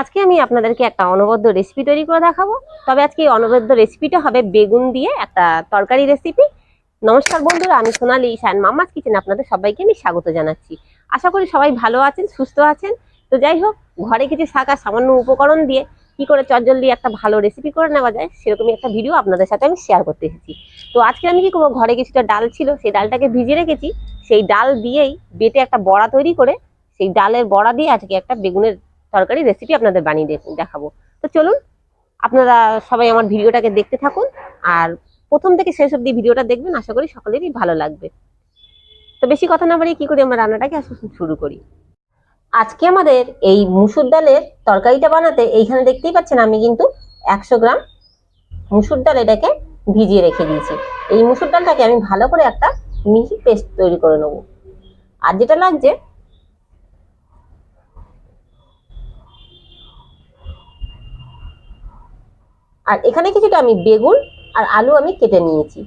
আজকে আমি আপনাদেরকে একটা অনবদ্য রেসিপি তৈরি করে দেখাবো। তবে আজকে এই অনবদ্য রেসিপিটা হবে বেগুন দিয়ে একটা তরকারি রেসিপি নমস্কার বন্ধুরা, আমি সোনালি শান মাম্মাস কিচেন আপনাদের সবাইকে আমি স্বাগত জানাচ্ছি। আশা করি সবাই ভালো আছেন, সুস্থ আছেন। তো যাই হোক, ঘরে কিছু শাকা সামান্য উপকরণ দিয়ে কি করে চটজলদি একটা ভালো রেসিপি করে নেওয়া যায়, সেরকমই একটা ভিডিও আপনাদের সাথে আমি শেয়ার করতে এসেছি। তো আজকে আমি কি করব, ঘরে কিছুটা ডাল ছিল, সেই ডালটাকে ভিজিয়ে রেখেছি। সেই ডাল দিয়েই বেটে একটা বড়া তৈরি করে, সেই ডালের বড়া দিয়ে আজকে একটা বেগুনের তরকারি রেসিপি আপনাদের বানিয়ে দেখাবো। তো চলুন, আপনারা সবাই আমার ভিডিওটাকে দেখতে থাকুন আর প্রথম থেকে শেষ অব্দি ভিডিওটা দেখবেন, আশা করি সকলেরই ভালো লাগবে। তো বেশি কথা না বাড়িয়ে কী করি, আমরা রান্নাটাকে শুরু করি। আজকে আমাদের এই মুসুর ডালের তরকারিটা বানাতে এইখানে দেখতেই পাচ্ছেন আমি কিন্তু একশো গ্রাম মুসুর ডাল এটাকে ভিজিয়ে রেখে দিয়েছি। এই মুসুর ডালটাকে আমি ভালো করে একটা মিহি পেস্ট তৈরি করে নেব। আর যেটা লাগছে আর এখানে কিছুটা আমি বেগুন আর আলু আমি কেটে নিয়েছি।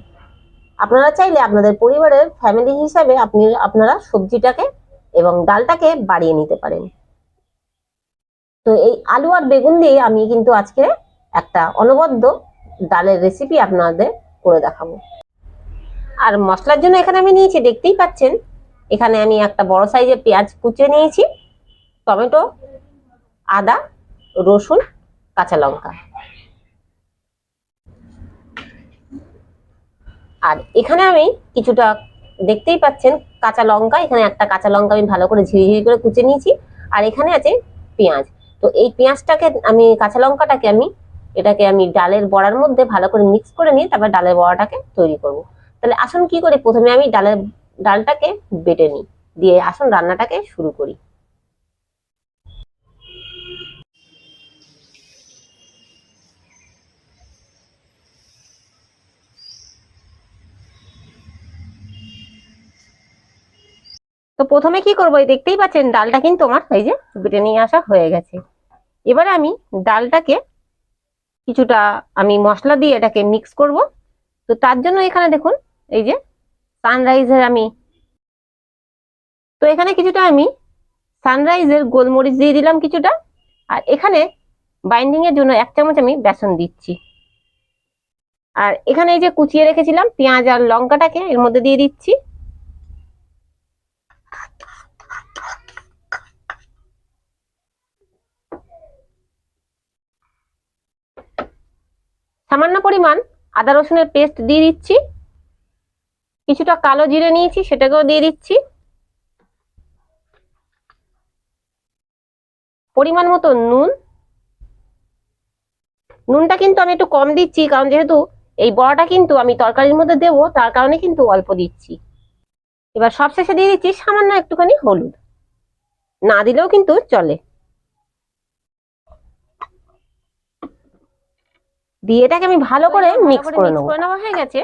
আপনারা চাইলে আপনাদের পরিবারের ফ্যামিলি হিসাবে আপনি, আপনারা সবজিটাকে এবং ডালটাকে বাড়িয়ে নিতে পারেন। তো এই আলু আর বেগুন দিয়ে আমি কিন্তু আজকে একটা অনবদ্য ডালের রেসিপি আপনাদের করে দেখাবো। আর মশলার জন্য এখানে আমি নিয়েছি, দেখতেই পাচ্ছেন, এখানে আমি একটা বড় সাইজের পেঁয়াজ কুচিয়ে নিয়েছি, টমেটো, আদা, রসুন, কাঁচা লঙ্কা। আর এখানে আমি কিছুটা দেখতেই পাচ্ছেন কাঁচা লঙ্কা, এখানে একটা কাঁচা লঙ্কা আমি ভালো করে ঝিরিঝিরি করে কুচে নিয়েছি, আর এখানে আছে পেঁয়াজ। তো এই পেঁয়াজটাকে আমি, কাঁচা লঙ্কাটাকে আমি, এটাকে আমি ডালের বড়ার মধ্যে ভালো করে মিক্স করে নিয়ে তারপর ডালের বড়াটাকে তৈরি করব। তাহলে আসুন কি করি? প্রথমে আমি ডালের, ডালটাকে বেটে নিই, দিয়ে আসুন রান্নাটাকে শুরু করি। তো প্রথমে কি করব? দেখতেই পাচ্ছেন, ডালটা কিন্তু আমার, এই যে, বেটে নিয়ে আসা হয়ে গেছে। এবারে আমি ডালটাকে কিছুটা, আমি মশলা দিয়ে এটাকে মিক্স করব। তো তার জন্য এখানে দেখুন, এই যে সানরাইজের আমি তো এখানে কিছুটা আমি সানরাইজের গোলমরিচ দিয়ে দিলাম কিছুটা। আর এখানে বাইন্ডিং এর জন্য এক চামচ আমি বেসন দিচ্ছি। আর এখানে এই যে কুচিয়ে রেখেছিলাম, পেঁয়াজ আর লঙ্কাটাকে এর মধ্যে দিয়ে দিচ্ছি। সামান্য পরিমাণ আদা রসুনের পেস্ট দিয়ে দিচ্ছি। কিছুটা কালো জিরে নিয়েছি, সেটাকেও দিয়ে দিচ্ছি। পরিমাণ মতো নুন। নুনটা কিন্তু আমি একটু কম দিচ্ছি, কারণ যেহেতু এই বড়াটা কিন্তু আমি তরকারির মধ্যে দেবো, তার কারণে কিন্তু অল্প দিচ্ছি। এবার সবশেষে দিয়ে দিচ্ছি সামান্য একটুখানি হলুদ। না দিলেও কিন্তু চলে। দিয়ে এটাকে আমি ভালো করে মিক্স করে নেব। করে নেওয়া হয়ে গেছে।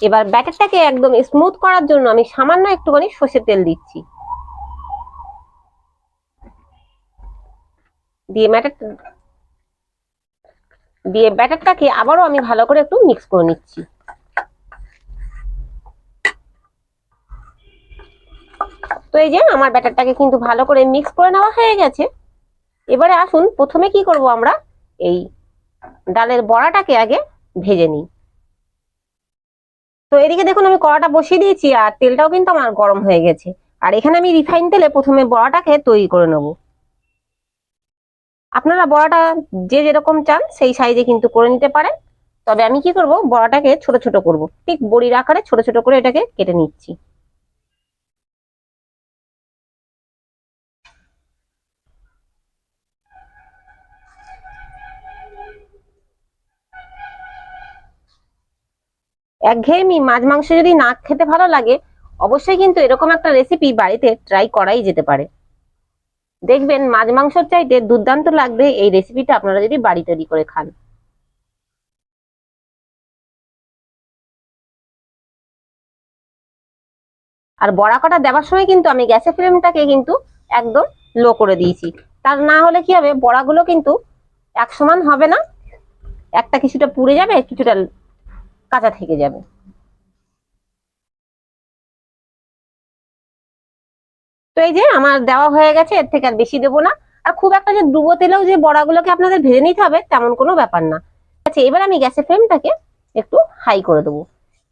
এবার ব্যাটারটাকে একদম স্মুথ করার জন্য আমি সামান্য একটুখানি সর্ষের তেল দিচ্ছি। দিয়ে ব্যাটার দিয়ে ব্যাটারটাকে আবারও আমি ভালো করে একটু মিক্স করে নিচ্ছি। তো এই যে আমার ব্যাটারটাকে কিন্তু ভালো করে মিক্স করে নেওয়া হয়ে গেছে। এবারে আসুন, প্রথমে কি করব আমরা? এই ডালের বড়াটাকে আগে ভেজে নিই। তো এদিকে দেখুন, আমি কড়াটা বসিয়ে দিয়েছি আর তেলটাও কিন্তু আমার গরম হয়ে গেছে। আর এখানে আমি রিফাইন তেলে প্রথমে বড়াটাকে তৈরি করে নেব। আপনারা বড়াটা যে যেরকম চান, সেই সাইজে কিন্তু করে নিতে পারেন। তবে আমি কি করব, বড়াটাকে ছোট ছোট করব। ঠিক বড়ির আকারে ছোট ছোট করে এটাকে কেটে নিচ্ছি। একঘেয়েমি মাছ মাংস যদি না খেতে ভালো লাগে, অবশ্যই কিন্তু এরকম একটা রেসিপি বাড়িতে ট্রাই করাই যেতে পারে। দেখবেন মাছ মাংসর চাইতে দুর্দান্ত লাগবে এই রেসিপিটা আপনারা যদি বাড়ি তৈরি করে খান। আর বড়া কটা দেওয়ার সময় কিন্তু আমি গ্যাসের ফ্লেমটাকে কিন্তু একদম লো করে দিয়েছি। তার না হলে কি হবে? বড়াগুলো কিন্তু এক সমান হবে না। একটা কিছুটা পুড়ে যাবে, কিছুটা কাঁচা থেকে যাবে। তো এই যে আমার দেওয়া হয়ে গেছে, এর থেকে আর বেশি দেবো না। আর খুব একটা যে ডুবো তেলেও যে বড়াগুলোকে আপনাদের ভেজে নিতে হবে, তেমন কোনো ব্যাপার না। আচ্ছা এবার আমি গ্যাসের ফ্লেমটাকে একটু হাই করে দেবো।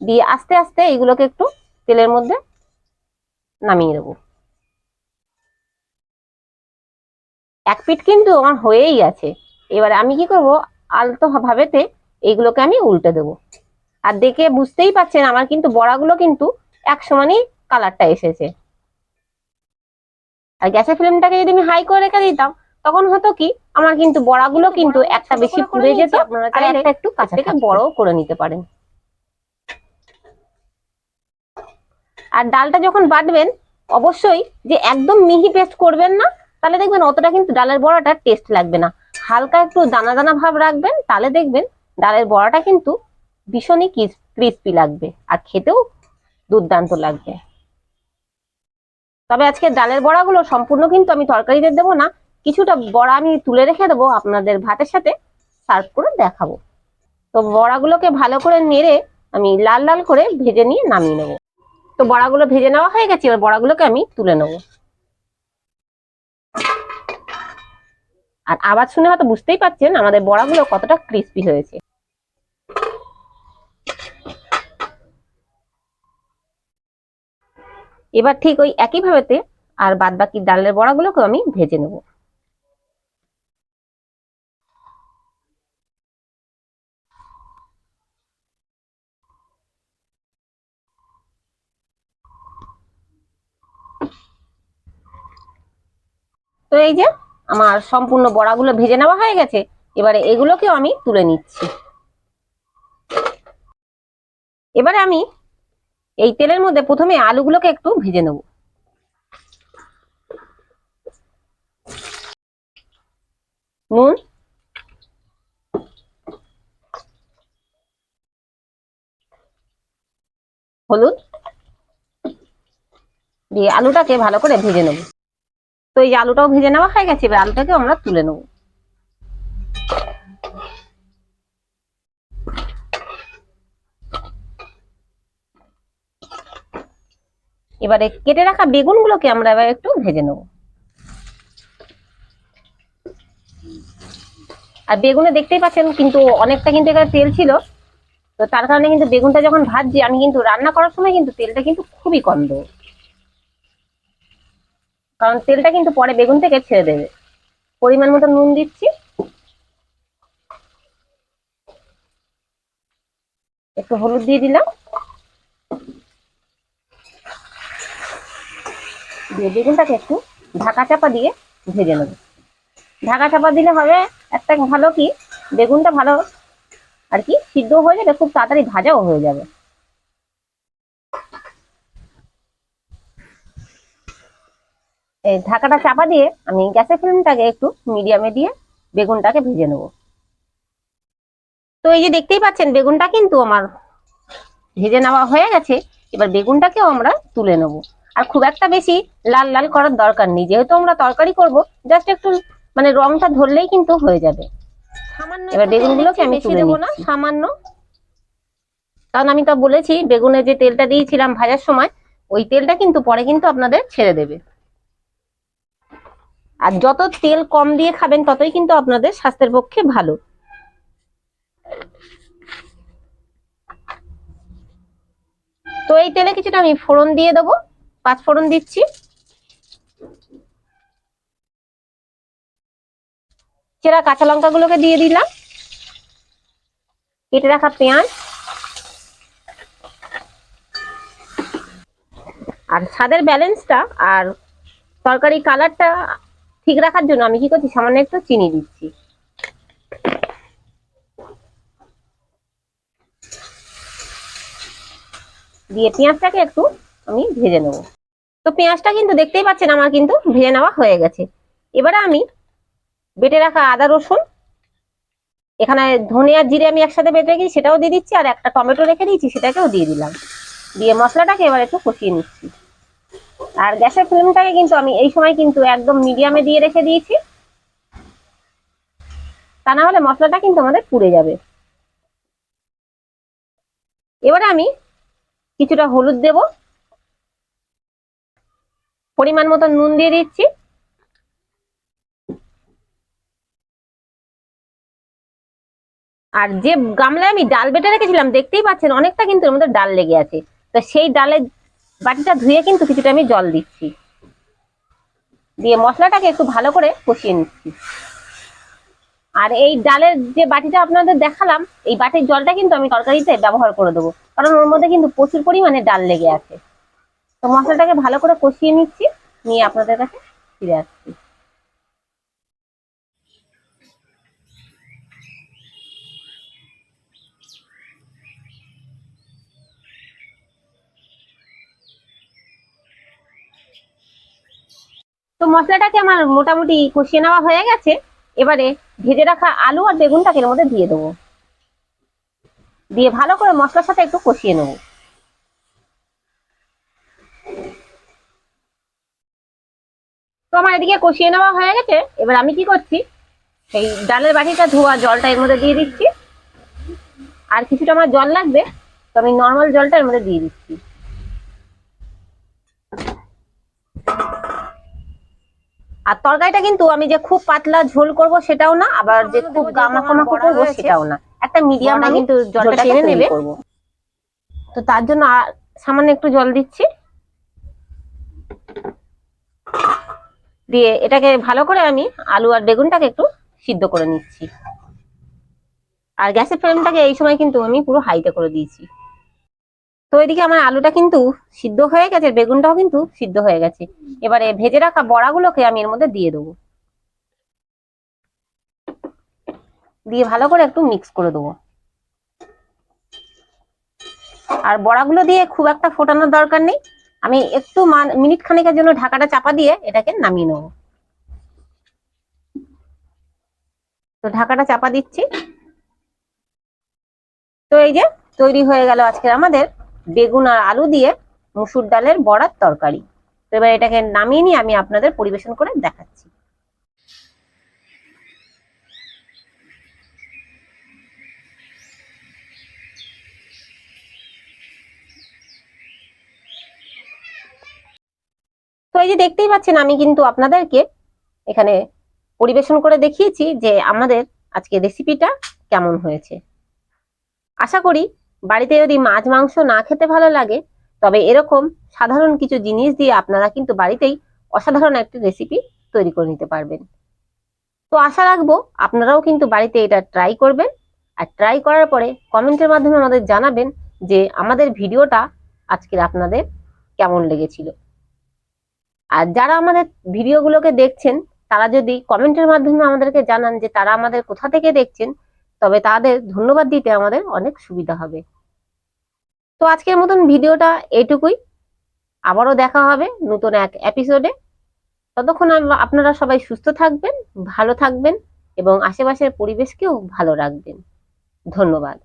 দিয়ে আস্তে আস্তে এইগুলোকে একটু তেলের মধ্যে নামিয়ে দেবো এক পিঠ কিন্তু আমার হয়েই আছে এবারে আমি কি করব আলতো ভাবেতে এইগুলোকে আমি উল্টে দেবো। আর দেখে বুঝতেই পাচ্ছেন আমার কিন্তু বড়াগুলো কিন্তু এক সমানই কালারটা এসেছে। আর গ্যাসের ফ্লেমটাকে যদি আমি হাই করে রেখে দিতাম তখন হতো কি আমার কিন্তু বড়াগুলো কিন্তু একটা বেশি পুড়ে যেত আপনারা আর একটা একটু কাছ থেকে বড়ও করে নিতে পারেন। আর ডালটা যখন বাটবেন অবশ্যই যে একদম মিহি পেস্ট করবেন না তাহলে দেখবেন অতটা কিন্তু ডালের বড়াটা টেস্ট লাগবে না। হালকা একটু দানা দানা ভাব রাখবেন তাহলে দেখবেন ডালের বড়াটা কিন্তু ভীষণই ক্রিস্পি লাগবে, আর খেতেও দুর্দান্ত লাগবে। তবে আজকে ডালের বড়াগুলো সম্পূর্ণ কিন্তু আমি তরকারিতে দেবো না, কিছুটা বড়া আমি তুলে রেখে দেবো আপনাদের ভাতের সাথে, সার্ভ করে দেখাবো। তো বড়াগুলোকে ভালো করে নেড়ে আমি লাল লাল করে ভেজে নিয়ে নামিয়ে নেব। তো বড়াগুলো ভেজে নেওয়া হয়ে গেছে, এবার বড়াগুলোকে আমি তুলে নেব। আর আওয়াজ শুনে হয়তো বুঝতেই পারছেন আমাদের বড়াগুলো কতটা ক্রিস্পি হয়েছে। এবার ঠিক ওই একই ভাবেতে আর বাদ বাকি ডালের বড়াগুলোকে আমি ভেজে নেব। তো এই যে আমার সম্পূর্ণ বড়াগুলো ভেজে নেওয়া হয়ে গেছে, এবারে এগুলোকেও আমি তুলে নিচ্ছি। এবারে আমি এই তেলের মধ্যে প্রথমে আলুগুলোকে একটু ভেজে নেব। নুন। হলুদ। দিয়ে আলুটাকে ভালো করে ভেজে নেব। তো এই আলুটাও ভেজে নেওয়া হয়ে গেছে, এবার আলুটাকে আমরা তুলে নেব। এবারে কেটে রাখা বেগুনগুলোকে আমরা এবার একটু ভেজে নেব। আর বেগুনে দেখতেই পাচ্ছেন কিন্তু অনেকটা কিন্তু এখানে তেল ছিল। তো তার কারণে কিন্তু বেগুনটা যখন ভাজছি, আমি কিন্তু রান্না করার সময় কিন্তু তেলটা কিন্তু খুবই কম দেবো। কারণ তেলটা কিন্তু পরে বেগুন থেকে ছেড়ে দেবে। পরিমাণ মতো নুন দিচ্ছি। একটু হলুদ দিয়ে দিলাম। দিয়ে বেগুনটাকে একটু ঢাকা চাপা দিয়ে ভেজে নেব। ঢাকা চাপা দিলে হবে একটা ভালো কি, বেগুনটা ভালো আর কি সিদ্ধ হয়ে যাবে খুব তাড়াতাড়ি ভাজাও হয়ে যাবে। এই ঢাকাটা চাপা দিয়ে আমি গ্যাসের ফ্লেমটাকে একটু মিডিয়ামে দিয়ে বেগুনটাকে ভেজে নেব। তো এই যে দেখতেই পাচ্ছেন, বেগুনটা কিন্তু আমার ভেজে নেওয়া হয়ে গেছে। এবার বেগুনটাকেও আমরা তুলে নেব। আর খুব একটা বেশি লাল লাল করার দরকার নেই। যেহেতু আমরা তরকারি করব জাস্ট একটু মানে রংটা ধরলেই কিন্তু হয়ে যাবে। এবার বেগুনগুলোকে আমি তুলে দেবো না সামান্য। কারণ আমি তো বলেছি বেগুনে যে তেলটা দিয়েছিলাম ভাজার সময় ওই তেলটা কিন্তু পরে কিন্তু আপনাদের ছেড়ে দেবে। আর যত তেল কম দিয়ে খাবেন ততই কিন্তু আপনাদের স্বাস্থ্যের পক্ষে ভালো। তো এই তেলে কিছুটা আমি ফোড়ন দিয়ে দেবো। পাঁচ ফোড়ন দিচ্ছি। চেরা কাঁচা লঙ্কাগুলোকে দিয়ে দিলাম। কেটে রাখা পেঁয়াজ। আর স্বাদের ব্যালেন্সটা আর তরকারি কালারটা ঠিক রাখার জন্য আমি কি করছি, সামান্য একটু চিনি দিচ্ছি। দিয়ে পেঁয়াজটাকে একটু আমি ভেজে নেব। তো পেঁয়াজটা কিন্তু দেখতেই পাচ্ছেন আমার কিন্তু ভেজে নেওয়া হয়ে গেছে। এবারে আমি বেটে রাখা আদা, রসুন, এখানে ধনে আর জিরে আমি একসাথে বেটে রেখেছি, সেটাও দিয়ে দিচ্ছি, আর একটা টমেটো রেখে দিয়েছি, সেটাকেও দিয়ে দিলাম। দিয়ে মশলাটাকে এবার একটু কষিয়ে নিচ্ছি। আর গ্যাসের ফ্লেমটাকে কিন্তু আমি এই সময় কিন্তু একদম মিডিয়ামে দিয়ে রেখে দিয়েছি। তা না হলে মশলাটা কিন্তু আমাদের পুড়ে যাবে। এবারে আমি কিছুটা হলুদ দেব। পরিমাণ মতো নুন দিয়ে দিচ্ছি। আর যে গামলায় আমি ডাল বেটে রেখেছিলাম, দেখতেই পাচ্ছেন অনেকটা কিন্তু এর মধ্যে ডাল লেগে আছে। তো সেই ডালের বাটিটা ধুয়ে কিন্তু কিছুটা আমি জল দিচ্ছি। দিয়ে মশলাটাকে একটু ভালো করে কষিয়ে নিচ্ছি। আর এই ডালের যে বাটিটা আপনাদের দেখালাম, এই বাটির জলটা কিন্তু আমি তরকারিতে ব্যবহার করে দেবো। কারণ ওর মধ্যে কিন্তু প্রচুর পরিমাণে ডাল লেগে আছে। তো মশলাটাকে ভালো করে কষিয়ে নিচ্ছি, নিয়ে আপনাদের কাছে ফিরে আসছি। তো মশলাটাকে আমার মোটামুটি কষিয়ে নেওয়া হয়ে গেছে। এবারে ভেজে রাখা আলু আর বেগুনটাকে এর মধ্যে দিয়ে দেবো। দিয়ে ভালো করে মশলার সাথে একটু কষিয়ে নেব। আমার এদিকে কষিয়ে নেওয়া হয়ে গেছে। এবার আমি কি করছি? সেই ডালের বাটিটা ধোয়া জলটা এর মধ্যে দিয়ে দিচ্ছি। আর কিছুটা আমার জল লাগবে তো আমি নর্মাল জলটা এর মধ্যে দিয়ে দিচ্ছি। আর তরকারিটা কিন্তু আমি যে খুব পাতলা ঝোল করব সেটাও না আবার যে খুব মাখো করব সেটাও না। একটা মিডিয়াম কিন্তু জলটা টেনে নেবে। তো তার জন্য আর সামান্য একটু জল দিচ্ছি। দিয়ে এটাকে ভালো করে আমি আলু আর বেগুনটাকে একটু সিদ্ধ করে নিচ্ছি। আর গ্যাসের ফ্লেমটাকে এই সময় কিন্তু আমি পুরো হাইতে করে দিয়েছি। তো এদিকে আমার আলুটা কিন্তু সিদ্ধ হয়ে গেছে, বেগুনটাও কিন্তু সিদ্ধ হয়ে গেছে। এবারে ভেজে রাখা বড়াগুলোকে আমি এর মধ্যে দিয়ে দেবো। দিয়ে ভালো করে একটু মিক্স করে দেবো। আর বড়াগুলো দিয়ে খুব একটা ফোটানোর দরকার নেই। আমি একটু মিনিট খানেকের জন্য ঢাকাটা চাপা দিয়ে এটাকে নামিয়ে নেব। তো ঢাকাটা চাপা দিচ্ছি। তো এই যে তৈরি হয়ে গেল আজকে আমাদের বেগুন আর আলু দিয়ে মুসুর ডালের বড়ার তরকারি। তো এবার এটাকে নামিয়ে নিয়ে আমি আপনাদের পরিবেশন করে দেখাচ্ছি। এই যে দেখতেই পাচ্ছেন, আমি কিন্তু আপনাদেরকে এখানে পরিবেশন করে দেখিয়েছি যে আমাদের আজকে রেসিপিটা কেমন হয়েছে। আশা করি বাড়িতে যদি মাছ, মাংস না খেতে ভালো লাগে, তবে এরকম সাধারণ কিছু জিনিস দিয়ে আপনারা কিন্তু বাড়িতেই অসাধারণ একটি রেসিপি তৈরি করে নিতে পারবেন। তো আশা রাখব আপনারাও কিন্তু বাড়িতে এটা ট্রাই করবেন। আর ট্রাই করার পরে কমেন্টের মাধ্যমে আমাদের জানাবেন যে আমাদের ভিডিওটা আজকের আপনাদের কেমন লেগেছিল। আর যারা আমাদের ভিডিওগুলোকে দেখছেন, তারা যদি কমেন্টের মাধ্যমে আমাদেরকে জানান যে তারা আমাদের কোথা থেকে দেখছেন, তবে তাদের ধন্যবাদ দিতে আমাদের অনেক সুবিধা হবে। তো আজকের মতন ভিডিওটা এটুকুই। আবারও দেখা হবে নতুন এক এপিসোডে ততক্ষণ আপনারা সবাই সুস্থ থাকবেন, ভালো থাকবেন এবং আশেপাশের পরিবেশকেও ভালো রাখবেন। ধন্যবাদ।